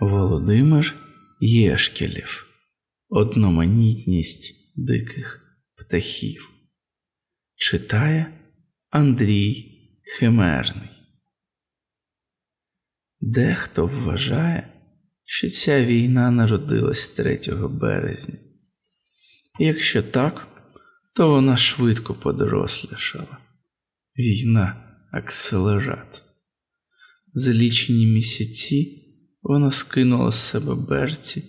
Володимир Єшкелєв Одноманітність диких птахів. Читає Андрій Химерний. Дехто вважає, що ця війна народилась 3 березня. Якщо так, то вона швидко подорослішала. Війна акселерат. За лічені місяці вона скинула з себе берці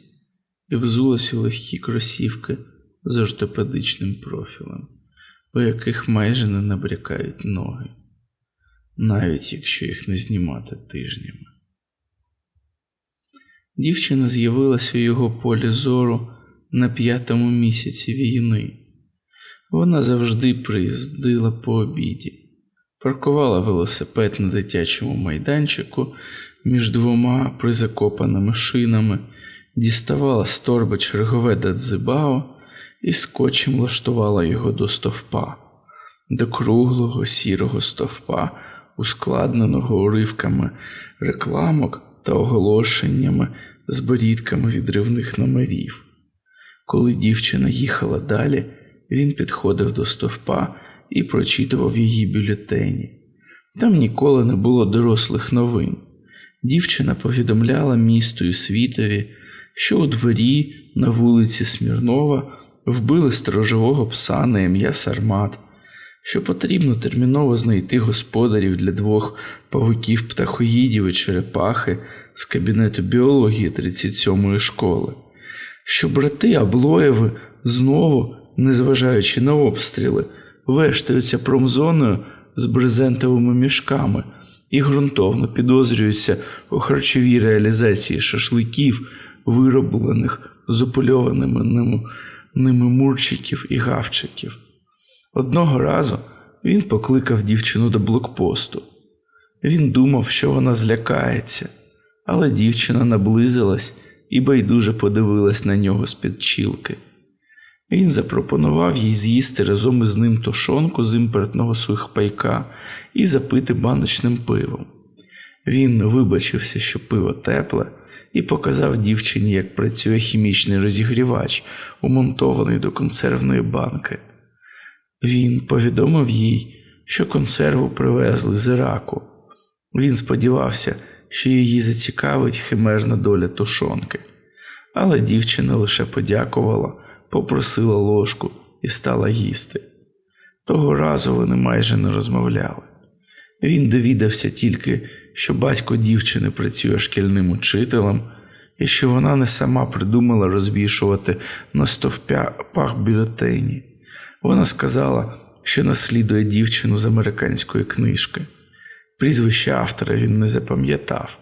і взулась у легкі кросівки з ортопедичним профілем, у яких майже не набрякають ноги, навіть якщо їх не знімати тижнями. Дівчина з'явилась у його полі зору на п'ятому місяці війни. Вона завжди приїздила по обіді, паркувала велосипед на дитячому майданчику між двома призакопаними шинами, діставала з торби чергове дадзибао і скотчем влаштувала його до стовпа, до круглого сірого стовпа, ускладненого уривками рекламок та оголошеннями з борідками відривних номерів. Коли дівчина їхала далі, він підходив до стовпа і прочитував її бюлетені. Там ніколи не було дорослих новин. Дівчина повідомляла місту і світові, що у дворі на вулиці Смірнова вбили сторожового пса на ім'я Сармат, що потрібно терміново знайти господарів для двох павуків птахоїдів і черепахи з кабінету біології 37-ї школи, що брати Аблоєви знову, незважаючи на обстріли, вештаються промзоною з брезентовими мішками і ґрунтовно підозрюються у харчовій реалізації шашликів, вироблених з опольованими ними, мурчиків і гавчиків. Одного разу він покликав дівчину до блокпосту. Він думав, що вона злякається, але дівчина наблизилась і байдуже подивилась на нього з-під чілки. Він запропонував їй з'їсти разом із ним тушонку з імпортного сухпайка і запити баночним пивом. Він вибачився, що пиво тепле, і показав дівчині, як працює хімічний розігрівач, умонтований до консервної банки. Він повідомив їй, що консерву привезли з Іраку. Він сподівався, що її зацікавить химерна доля тушонки, але дівчина лише подякувала, попросила ложку і стала їсти. Того разу вони майже не розмовляли. Він довідався тільки, що батько дівчини працює шкільним учителем, і що вона не сама придумала розвішувати на стовпах бюлетені. Вона сказала, що наслідує дівчину з американської книжки. Прізвище автора він не запам'ятав,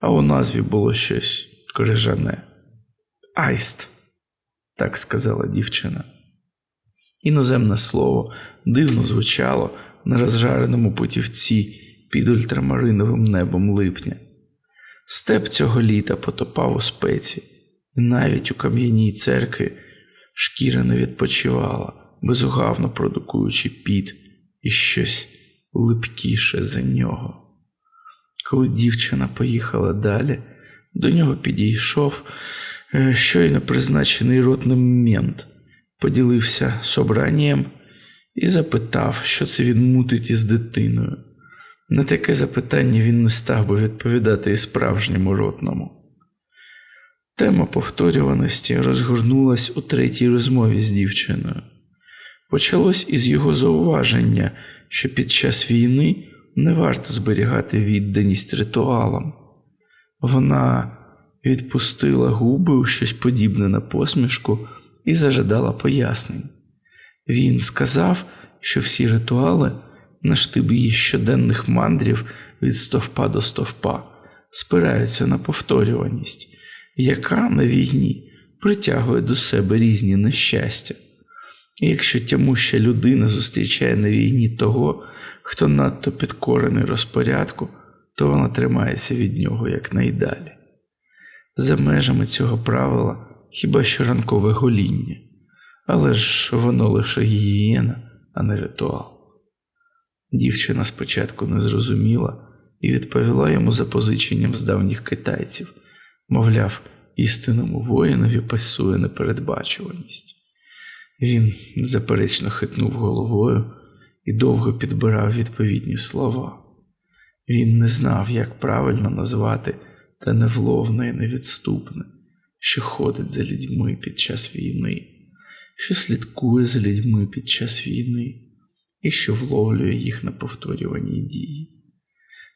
а у назві було щось крижане. Айст, так сказала дівчина. Іноземне слово дивно звучало на розжареному путівці під ультрамариновим небом липня. Степ цього літа потопав у спеці, і навіть у кам'яній церкві шкіра не відпочивала, безугавно продукуючи піт і щось липкіше за нього. Коли дівчина поїхала далі, до нього підійшов щойно призначений ротним мент, поділився собранням і запитав, що це він мутить із дитиною. На таке запитання він не став би відповідати і справжньому ротному. Тема повторюваності розгорнулась у третій розмові з дівчиною. Почалось із його зауваження, що під час війни не варто зберігати відданість ритуалам. Вона відпустила губи у щось подібне на посмішку і зажадала пояснень. Він сказав, що всі ритуали на штиб її щоденних мандрів від стовпа до стовпа спираються на повторюваність, яка на війні притягує до себе різні нещастя. І якщо тямуща людина зустрічає на війні того, хто надто підкорений розпорядку, то вона тримається від нього якнайдалі. За межами цього правила хіба що ранкове гоління, але ж воно лише гігієна, а не ритуал. Дівчина спочатку не зрозуміла і відповіла йому запозиченням з давніх китайців, Мовляв, істинному воїнові пасує непередбачуваність. Він заперечно хитнув головою і довго підбирав відповідні слова. Він не знав, як правильно назвати те невловне і невідступне, що ходить за людьми під час війни, що слідкує за людьми під час війни і що вловлює їх на повторюваній дії.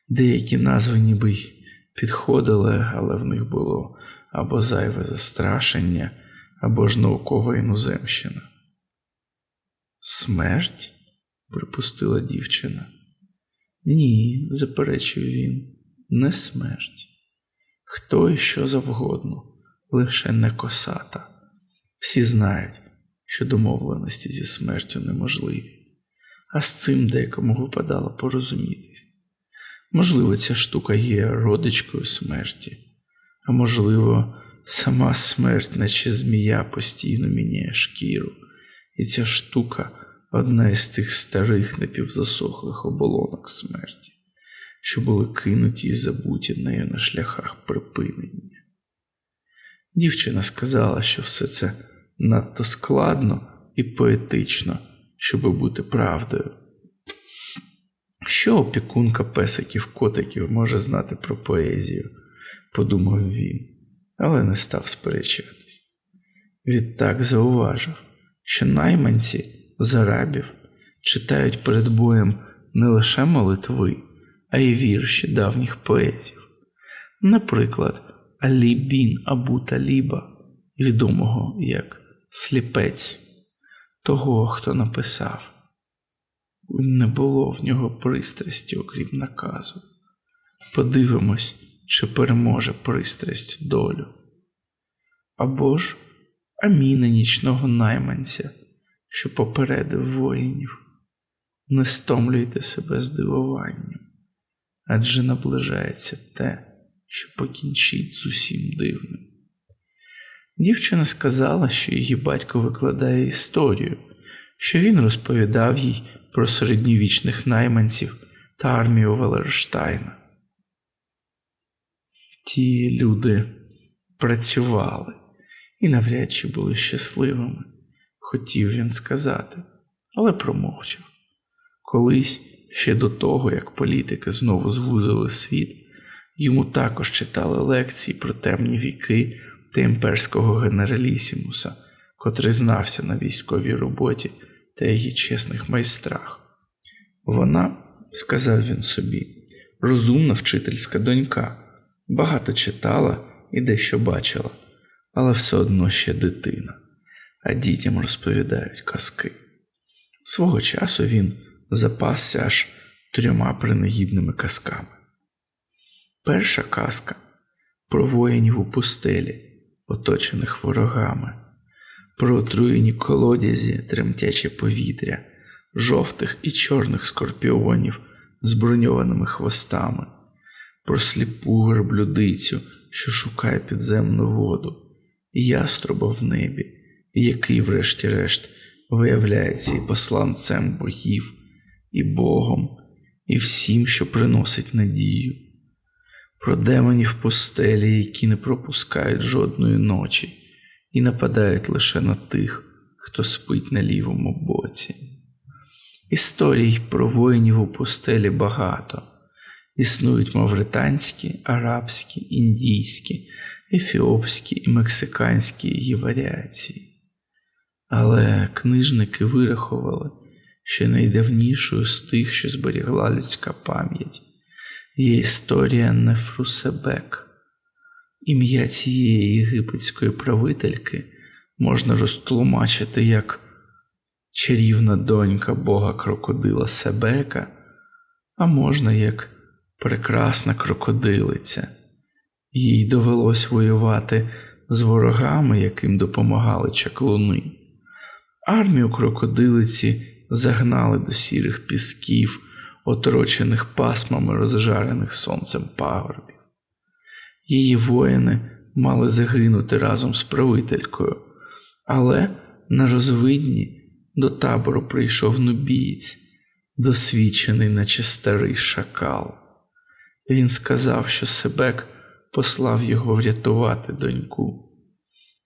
Деякі назви ніби й підходили, але в них було або зайве застрашення, або ж наукова іноземщина. Смерть? припустила дівчина. Ні, заперечив він, не смерть. Хто і що завгодно, лише не косата. Всі знають, що домовленості зі смертю неможливі, а з цим декому випадало порозумітись. Можливо, ця штука є родичкою смерті, а можливо, сама смерть, наче змія, постійно міняє шкіру, і ця штука одна із тих старих напівзасохлих оболонок смерті, що були кинуті і забуті нею на шляхах припинення. Дівчина сказала, що все це надто складно і поетично, щоби бути правдою. Що опікунка песиків котиків може знати про поезію, подумав він, але не став сперечатись. Відтак зауважив, що найманці з арабів читають перед боєм не лише молитви, а й вірші давніх поетів. Наприклад, Алі Бін Абу Таліба, відомого як сліпець, того, хто написав. Не було в нього пристрасті, окрім наказу. Подивимось, чи переможе пристрасть долю. Або ж аміна нічного найманця, що попередив воїнів. Не стомлюйте себе здивуванням, адже наближається те, що покінчить з усім дивним. Дівчина сказала, що її батько викладає історію, що він розповідав їй про середньовічних найманців та армію Валерштайна. Ті люди працювали і навряд чи були щасливими, хотів він сказати, але промовчав. Колись, ще до того, як політики знову звузили світ, йому також читали лекції про темні віки та імперського генералісімуса, котрий знався на військовій роботі та її чесних майстрах. Вона, сказав він собі, розумна вчительська донька, багато читала і дещо бачила, але все одно ще дитина, а дітям розповідають казки. Свого часу він запасся аж трьома принагідними казками. Перша казка про воїнів у пустелі, оточених ворогами, про отруєні колодязі, тремтяче повітря, жовтих і чорних скорпіонів з броньованими хвостами, про сліпу верблюдицю, що шукає підземну воду, яструба в небі, який, врешті-решт, виявляється і посланцем богів, і Богом, і всім, що приносить надію, про демонів пустелі, які не пропускають жодної ночі і нападають лише на тих, хто спить на лівому боці. Історій про воїнів у пустелі багато. Існують мавританські, арабські, індійські, ефіопські і мексиканські її варіації. Але книжники вирахували, що найдавнішою з тих, що зберігла людська пам'ять, є історія Нефрусебек. Ім'я цієї єгипетської правительки можна розтлумачити як чарівна донька бога крокодила Себека, а можна як прекрасна крокодилиця. Їй довелось воювати з ворогами, яким допомагали чаклуни. Армію крокодилиці загнали до сірих пісків, оторочених пасмами розжарених сонцем пагорбів. Її воїни мали загинути разом з правителькою, але на розвидні до табору прийшов нубієць, досвідчений, наче старий шакал. Він сказав, що Себек послав його врятувати доньку.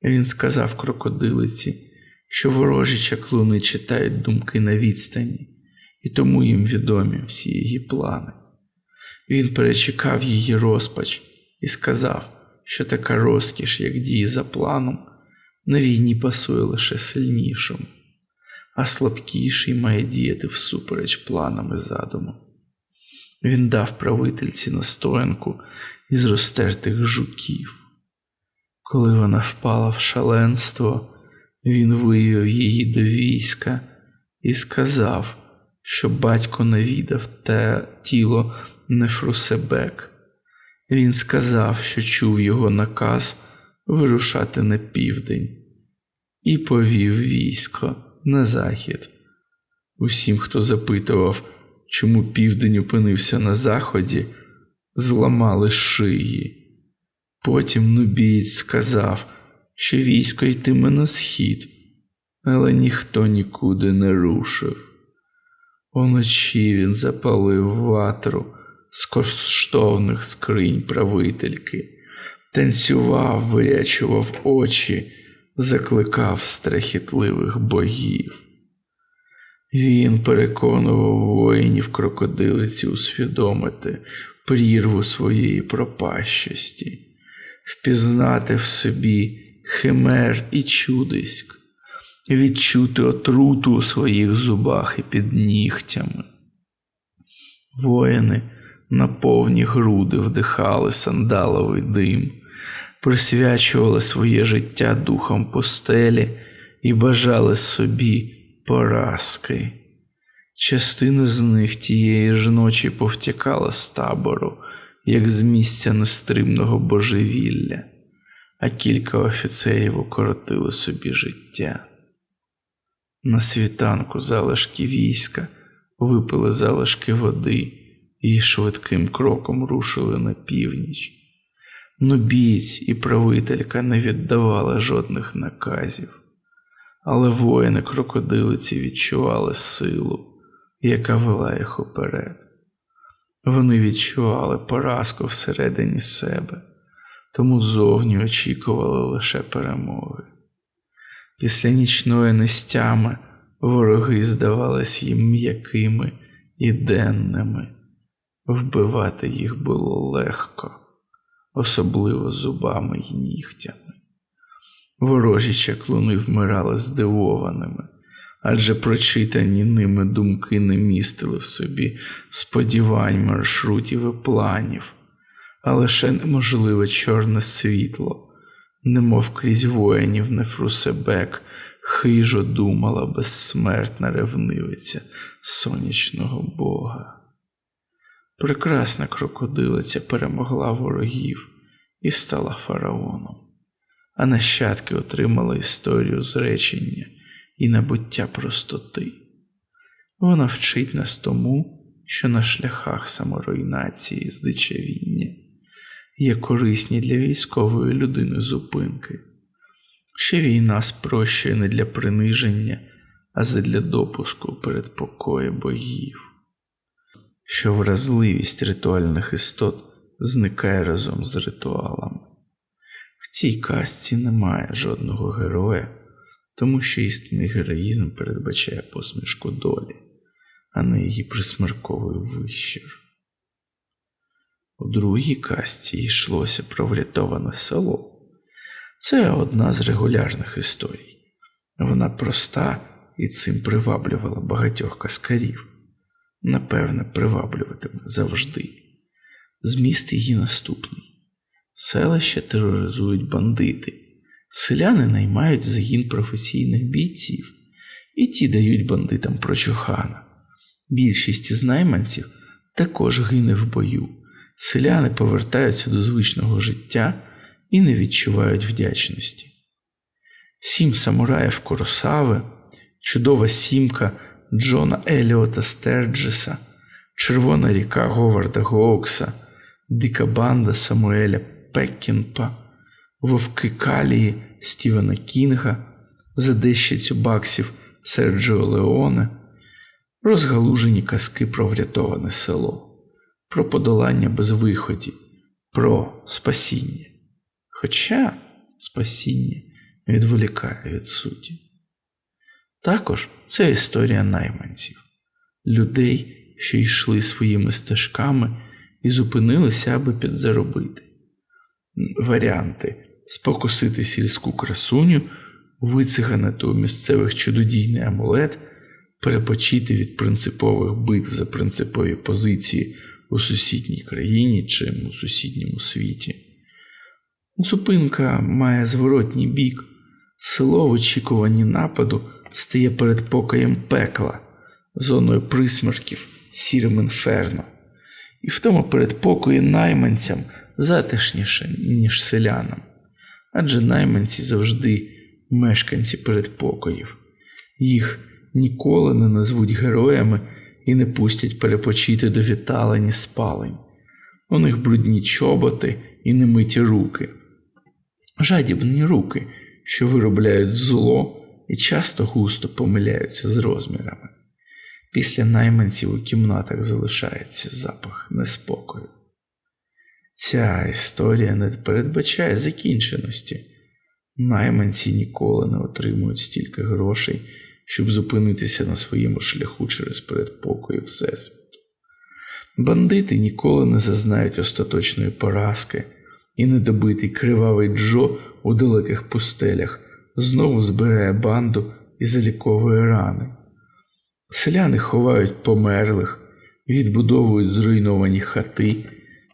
Він сказав крокодилиці, що ворожі чаклуни читають думки на відстані, і тому їм відомі всі її плани. Він перечекав її розпач і сказав, що така розкіш, як діє за планом, на війні пасує лише сильнішому, а слабкіший має діяти всупереч планам і задуму. Він дав правительці настоянку із розтертих жуків. Коли вона впала в шаленство, він вивів її до війська і сказав, що батько навідав те тіло Нефрусебек. Він сказав, що чув його наказ вирушати на південь, і повів військо на захід. Усім, хто запитував, чому південь опинився на заході, зламали шиї. Потім нубієць сказав, що військо йтиме на схід, але ніхто нікуди не рушив. Уночі він запалив ватру з коштовних скринь правительки, танцював, вирячував очі, закликав страхітливих богів. Він переконував воїнів крокодилиці усвідомити прірву своєї пропащості, впізнати в собі химер і чудиськ, відчути отруту у своїх зубах і під нігтями. Воїни на повні груди вдихали сандаловий дим, присвячували своє життя духом постелі і бажали собі поразки. Частина з них тієї ж ночі повтікала з табору, як з місця нестримного божевілля, а кілька офіцерів укоротили собі життя. На світанку залишки війська випили залишки води і швидким кроком рушили на північ. Нубієць і правителька не віддавали жодних наказів, але воїни крокодилиці відчували силу, яка вела їх уперед. Вони відчували поразку всередині себе, тому зовні очікували лише перемоги. Після нічної нестями вороги здавались їм м'якими і денними. Вбивати їх було легко, особливо зубами й нігтями. Ворожі чаклуни вмирали здивованими, адже прочитані ними думки не містили в собі сподівань, маршрутів і планів, а лише неможливе чорне світло, немов крізь воїнів Нефрусебек, хижо думала безсмертна ревнивиця сонячного бога. Прекрасна крокодилиця перемогла ворогів і стала фараоном, а нащадки отримали історію зречення і набуття простоти. Вона вчить нас тому, що на шляхах саморуйнації здичавіння є корисні для військової людини зупинки, що війна спрощує не для приниження, а задля допуску перед покої богів що вразливість ритуальних істот зникає разом з ритуалами. В цій казці немає жодного героя, тому що істинний героїзм передбачає посмішку долі, а не її присмерковий вищір. У другій казці йшлося про врятоване село. Це одна з регулярних історій. Вона проста і цим приваблювала багатьох каскарів напевне, приваблюватиме завжди. Зміст її наступний. Селище тероризують бандити, селяни наймають загін професійних бійців, і ті дають бандитам прочухана. Більшість із найманців також гине в бою. Селяни повертаються до звичного життя і не відчувають вдячності. Сім самураїв Коросави, чудова сімка Джона Еліота Стерджеса, Червона ріка Говарда Гоукса, Дика банда Самуеля Пеккінпа, Вовки Калії Стівена Кінга, за дещицю баксів Серджіо Леоне, розгалужені казки про врятоване село, про подолання безвиході, про спасіння. Хоча спасіння відволікає від суті. Також це історія найманців, людей, що йшли своїми стежками і зупинилися, аби підзаробити. Варіанти спокусити сільську красуню, вициганити у місцевих чудодійний амулет, перепочити від принципових битв за принципові позиції у сусідній країні чи у сусідньому світі. Зупинка має зворотній бік. Село в очікуванні нападу стає перед покоєм пекла, зоною присмерків, сірим інферно. І в тому передпокої найманцям затишніше, ніж селянам. Адже найманці завжди мешканці передпокоїв. Їх ніколи не назвуть героями і не пустять перепочити до віталені спалень. У них брудні чоботи і немиті руки, жадібні руки, що виробляють зло і часто густо помиляються з розмірами. Після найманців у кімнатах залишається запах неспокою. Ця історія не передбачає закінченості. Найманці ніколи не отримують стільки грошей, щоб зупинитися на своєму шляху через передпокої Всесвіту. Бандити ніколи не зазнають остаточної поразки, і недобитий кривавий Джо у далеких пустелях знову збирає банду і заліковує рани. Селяни ховають померлих, відбудовують зруйновані хати,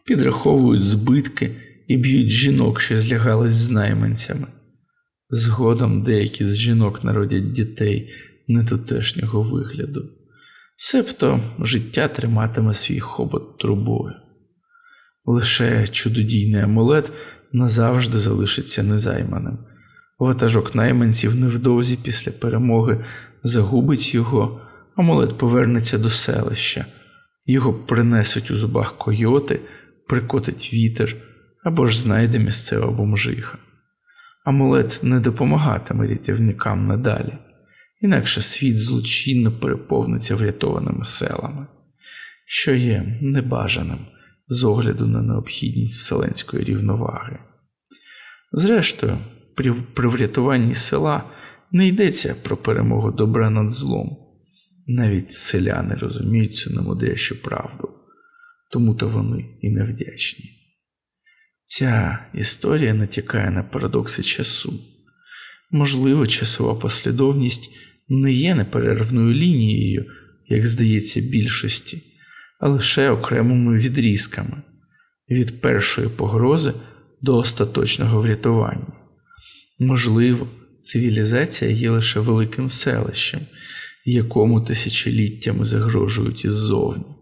підраховують збитки і б'ють жінок, що злягались з найманцями. Згодом деякі з жінок народять дітей нетутешнього вигляду, себто життя триматиме свій хобот трубою. Лише чудодійний амулет назавжди залишиться незайманим. Ватажок найманців невдовзі після перемоги загубить його, амулет повернеться до селища, його принесуть у зубах койоти, прикотить вітер або ж знайде місцева бомжиха. Амулет не допомагатиме рятівникам надалі, інакше світ злочинно переповниться врятованими селами, що є небажаним з огляду на необхідність вселенської рівноваги. Зрештою, при, при врятуванні села не йдеться про перемогу добра над злом. Навіть селяни розуміють цю немудрящу правду, тому то вони і невдячні. Ця історія натякає на парадокси часу. Можливо, часова послідовність не є неперервною лінією, як здається, більшості, а лише окремими відрізками від першої погрози до остаточного врятування. Можливо, цивілізація є лише великим селищем, якому тисячоліттями загрожують іззовні.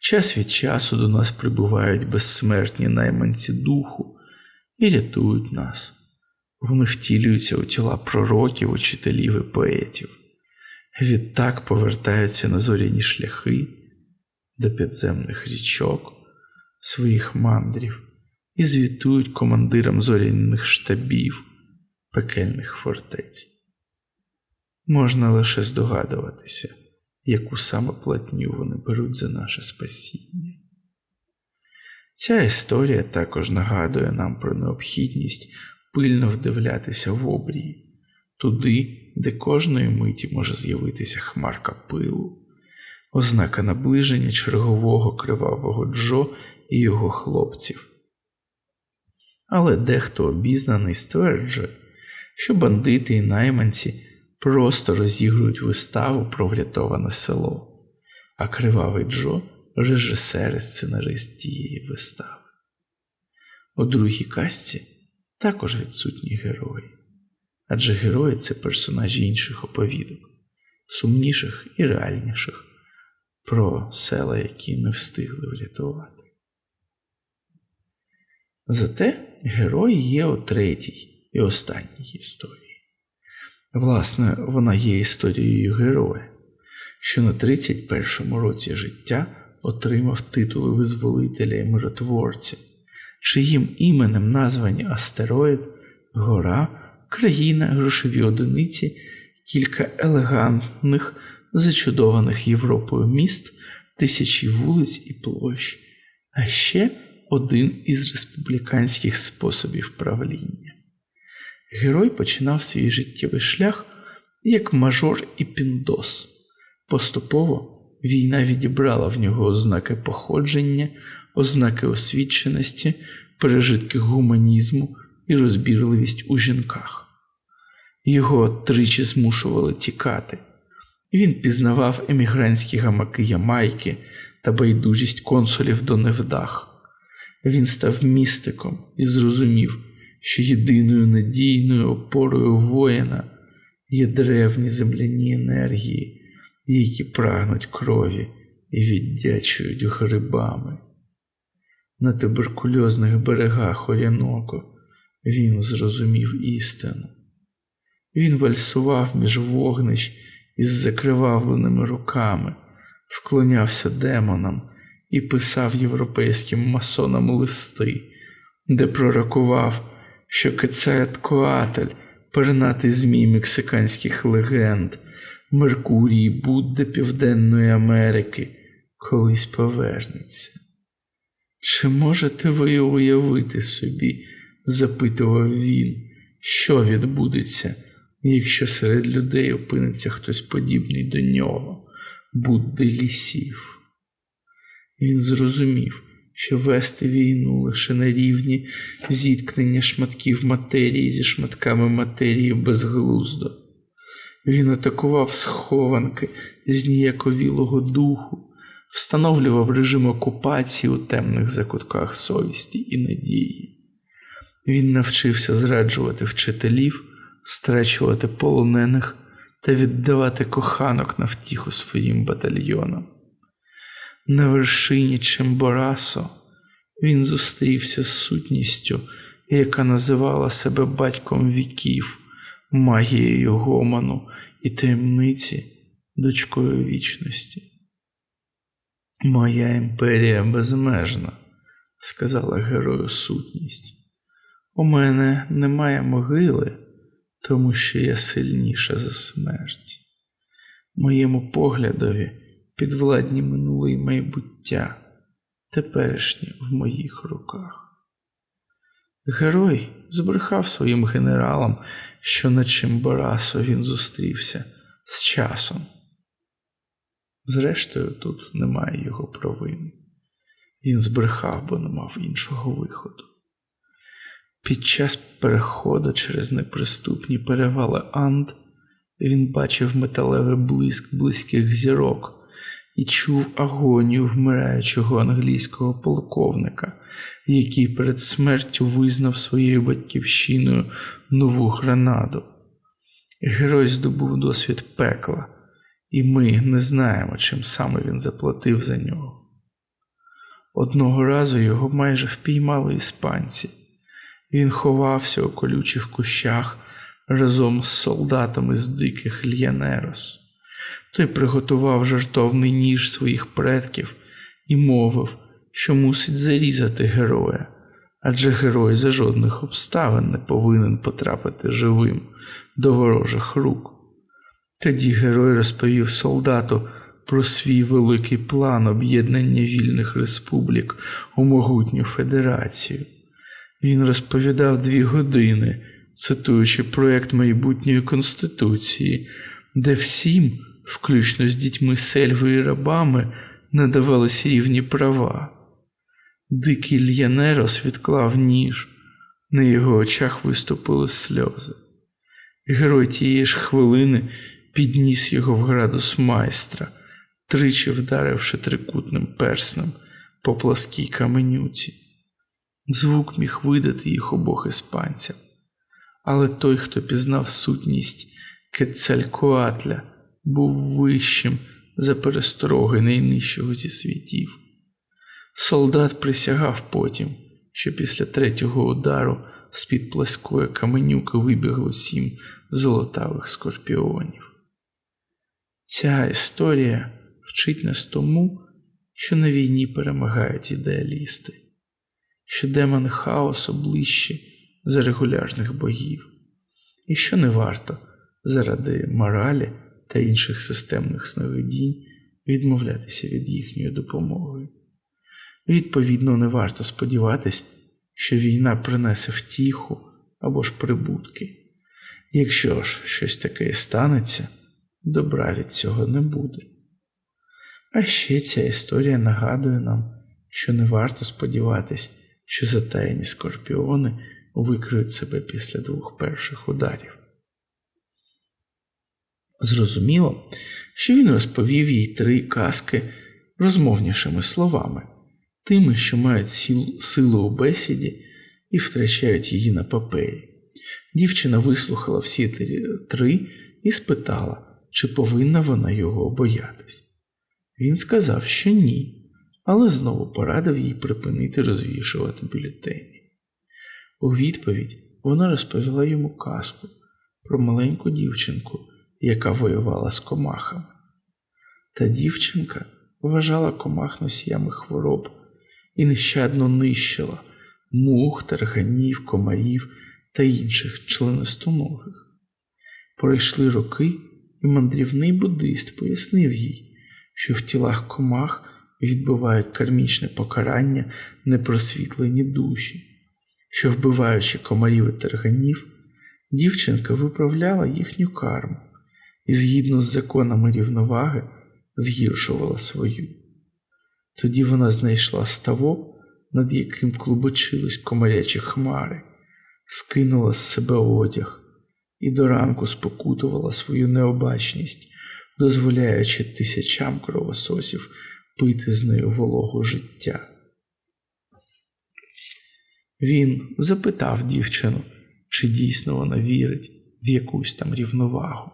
Час від часу до нас прибувають безсмертні найманці духу і рятують нас. Вони втілюються у тіла пророків, учителів і поетів, відтак повертаються на зоряні шляхи до підземних річок, своїх мандрів і звітують командирам зоряних штабів, пекельних фортець. Можна лише здогадуватися яку саме платню вони беруть за наше спасіння. Ця історія також нагадує нам про необхідність пильно вдивлятися в обрії, туди, де кожної миті може з'явитися хмарка пилу, ознака наближення чергового кривавого Джо і його хлопців. Але дехто обізнаний стверджує, що бандити і найманці просто розігрують виставу про врятоване село, а кривавий Джо режисер і сценарист тієї вистави. У другій казці також відсутні герої, адже герої це персонажі інших оповідок, сумніших і реальніших, про села, які не встигли врятувати. Зате герої є у третій і останній історії. Власне, вона є історією героя, що на 31-му році життя отримав титули визволителя і миротворця, чиїм іменем названі астероїд, гора, країна, грошові одиниці, кілька елегантних, зачудованих Європою міст, тисячі вулиць і площ, а ще один із республіканських способів правління. Герой починав свій життєвий шлях як мажор і піндос. Поступово війна відібрала в нього ознаки походження, ознаки освіченості, пережитки гуманізму і розбірливість у жінках. Його тричі змушували тікати. Він пізнавав емігрантські гамаки Ямайки та байдужість консулів до невдах. Він став містиком і зрозумів, що єдиною надійною опорою воїна є древні земляні енергії, які прагнуть крові і віддячують грибами. На туберкульозних берегах Оріноко він зрозумів істину. Він вальсував між вогнищ із закривавленими руками, вклонявся демонам і писав європейським масонам листи, де пророкував, що Кецаєткоатель, пернатий змій мексиканських легенд, Меркурій Будда Південної Америки, колись повернеться. Чи можете ви уявити собі, запитував він, що відбудеться, якщо серед людей опиниться хтось подібний до нього, Будди лісів? Він зрозумів, що вести війну лише на рівні зіткнення шматків матерії зі шматками матерії безглуздо. Він атакував схованки зніяковілого духу, встановлював режим окупації у темних закутках совісті і надії. Він навчився зраджувати вчителів, страчувати полонених та віддавати коханок на втіху своїм батальйонам. На вершині Чемборасо він зустрівся з сутністю, яка називала себе батьком віків, магією гомону і таємниці, дочкою вічності. Моя імперія безмежна, сказала герою сутність. У мене немає могили, тому що я сильніша за смерть. Моєму поглядові підвладні минуле й майбуття, теперішнє в моїх руках. Герой збрехав своїм генералам, що на Чимбарасо він зустрівся з часом. Зрештою, тут немає його провини. Він збрехав, бо не мав іншого виходу. Під час переходу через неприступні перевали Анд він бачив металевий блиск близьких зірок і чув агонію вмираючого англійського полковника, який перед смертю визнав своєю батьківщиною нову гранаду. Герой здобув досвід пекла, і ми не знаємо, чим саме він заплатив за нього. Одного разу його майже впіймали іспанці. Він ховався у колючих кущах разом з солдатами з диких Л'янерос. Той приготував жартовний ніж своїх предків і мовив, що мусить зарізати героя, адже герой за жодних обставин не повинен потрапити живим до ворожих рук. Тоді герой розповів солдату про свій великий план об'єднання вільних республік у могутню федерацію. Він розповідав дві години, цитуючи проект майбутньої конституції, де всім, включно з дітьми сельви і рабами, надавались рівні права. Дикий Л'янерос відклав ніж, на його очах виступили сльози. Герой тієї ж хвилини підніс його в градус майстра, тричі вдаривши трикутним перснем по пласкій каменюці. Звук міг видати їх обох іспанцям, але той, хто пізнав сутність Кецалькоатля, був вищим за перестороги найнижчого зі світів. Солдат присягав потім, що після третього удару з-під пласкої каменюки вибігло сім золотавих скорпіонів. Ця історія вчить нас тому, що на війні перемагають ідеалісти, що демони хаосу ближчі за регулярних богів, і що не варто заради моралі та інших системних сновидінь відмовлятися від їхньої допомоги. Відповідно, не варто сподіватись, що війна принесе втіху або ж прибутки. Якщо ж щось таке станеться, добра від цього не буде. А ще ця історія нагадує нам, що не варто сподіватись, що затаєні скорпіони викриють себе після двох перших ударів. Зрозуміло, що він розповів їй три казки розмовнішими словами, тими, що мають силу у бесіді і втрачають її на папері. Дівчина вислухала всі три і спитала, чи повинна вона його боятись. Він сказав, що ні, але знову порадив їй припинити розвішувати бюлетені. У відповідь вона розповіла йому казку про маленьку дівчинку, яка воювала з комахами. Та дівчинка вважала комах носіями хвороб і нещадно нищила мух, тарганів, комарів та інших членистоногих. Пройшли роки, і мандрівний буддист пояснив їй, що в тілах комах відбувають кармічне покарання непросвітлені душі, що, вбиваючи комарів і тарганів, дівчинка виправляла їхню карму і, згідно з законами рівноваги, згіршувала свою. Тоді вона знайшла ставок, над яким клубочились комарячі хмари, скинула з себе одяг і до ранку спокутувала свою необачність, дозволяючи тисячам кровососів пити з нею вологу життя. Він запитав дівчину, чи дійсно вона вірить в якусь там рівновагу,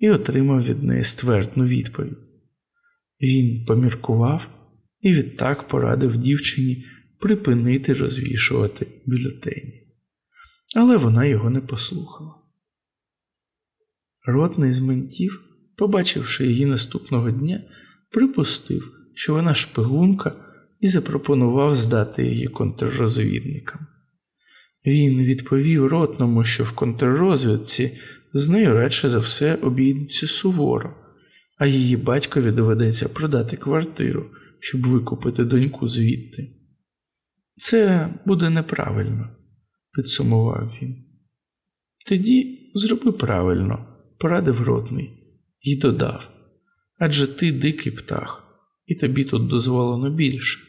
і отримав від неї ствердну відповідь. Він поміркував і відтак порадив дівчині припинити розвішувати бюлетені. Але вона його не послухала. Ротний з ментів, побачивши її наступного дня, припустив, що вона шпигунка, і запропонував здати її контррозвідникам. Він відповів ротному, що в контррозвідці з нею радше за все обійдуться суворо, а її батькові доведеться продати квартиру, щоб викупити доньку звідти. Це буде неправильно, підсумував він. Тоді зроби правильно, порадив ротний, і додав адже ти дикий птах, і тобі тут дозволено більше.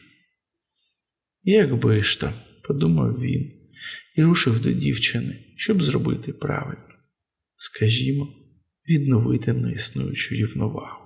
Якби ж то, подумав він і рушив до дівчини, щоб зробити правильно, скажімо, відновити неіснуючу рівновагу.